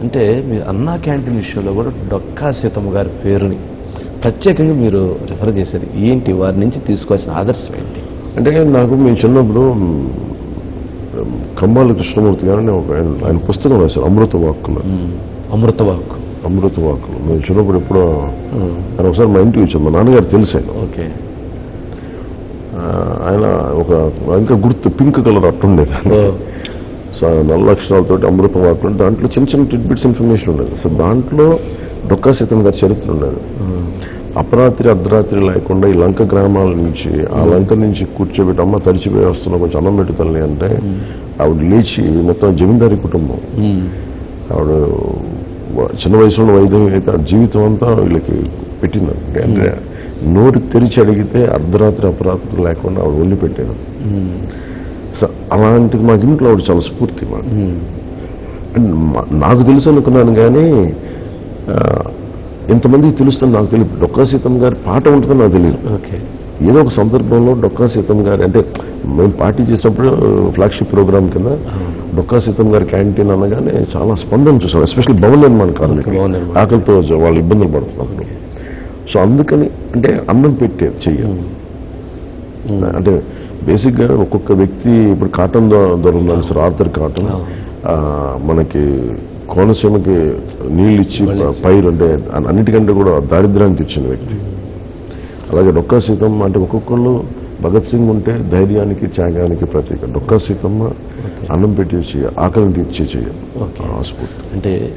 అంటే మీరు అన్నా క్యాంటీన్ విషయంలో కూడా డొక్కా సీతమ్మ గారి పేరుని ప్రత్యేకంగా మీరు రిఫర్ చేసేది ఏంటి? వారి నుంచి తీసుకోవాల్సిన ఆదర్శం ఏంటి? అంటే నాకు మేము చిన్నప్పుడు కమ్మాల కృష్ణమూర్తి గారని ఒక ఆయన ఆయన పుస్తకం రాశారు అమృత వాక్కులు. అమృతవాక్ అమృత వాక్కులు. మేము చిన్నప్పుడు ఎప్పుడో ఆయన ఒకసారి మా ఇంటికి వచ్చాం మా నాన్నగారు తెలుసు ఆయన. ఓకే. ఆయన ఒక ఇంకా గుర్తు పింక్ కలర్ అట్టుండేది. నల్ల అక్షరాలతో అమృత వాక్కులు దాంట్లో చిన్న చిన్న టిడ్బిట్స్ ఇన్ఫర్మేషన్ ఉండేది. సో దాంట్లో డొక్కా సీతం గారి చరిత్ర ఉండేది. అపరాత్రి అర్ధరాత్రి లేకుండా ఈ లంక గ్రామాల నుంచి ఆ లంక నుంచి కూర్చోబెట్టి అమ్మ తడిచిపోయి వస్తున్న కొంచెం అన్నం పెట్టు తల్లి అంటే ఆవిడ లేచి మొత్తం జమీందారీ కుటుంబం. ఆవిడ వ- చిన్న వయసులో వైద్యం అయితే ఆవిడ జీవితం అంతా వీళ్ళకి పెట్టింది. అంటే నోరు తెరిచి అడిగితే అర్ధరాత్రి అపరాత్రి లేకుండా ఆవిడ వండి పెట్టేది అలాంటిది మాకు ఇంట్లో ఆవిడ చాలా స్ఫూర్తి మాకు. నాకు తెలుసు అనుకున్నాను కానీ ఎంతమందికి తెలుస్తుంది నాకు తెలియదు. డొక్కా సీతమ్మ గారి పాట ఉంటుందో నాకు తెలియదు. ఓకే. ఏదో ఒక సందర్భంలో డొక్కా సీతమ్మ గారి అంటే మేము పార్టీ చేసినప్పుడు ఫ్లాగ్షిప్ ప్రోగ్రామ్ కింద డొక్కా సీతమ్మ గారి క్యాంటీన్ అనగానే చాలా స్పందన చూసాం ఎస్పెషల్లీ భవన నిర్మాణ కార్మికులు. ఆకలితో వాళ్ళు ఇబ్బందులు పడుతున్నప్పుడు సో అందుకని అంటే అన్నం పెట్టేది చెయ్య. అంటే బేసిక్గా ఒక్కొక్క వ్యక్తి ఇప్పుడు కాటన్ దొ- దొరుకుతుంది సార్ ఆర్థర్ కాటన్. మనకి కోనసీమకి నీళ్ళు ఇచ్చి పైరు అంటే అన్నిటికంటే కూడా దారిద్ర్యాన్ని తెచ్చిన వ్యక్తి. అలాగే డొక్కా సీతమ్మ అంటే ఒక్కొక్కళ్ళు భగత్ సింగ్ ఉంటే ధైర్యానికి త్యాగానికి ప్రతీక. డొక్కా సీతమ్మ అన్నం పెట్టి చెయ్య ఆకలిని తీర్చే చెయ్య ఓకే. ఆ స్ఫూర్తి. అంటే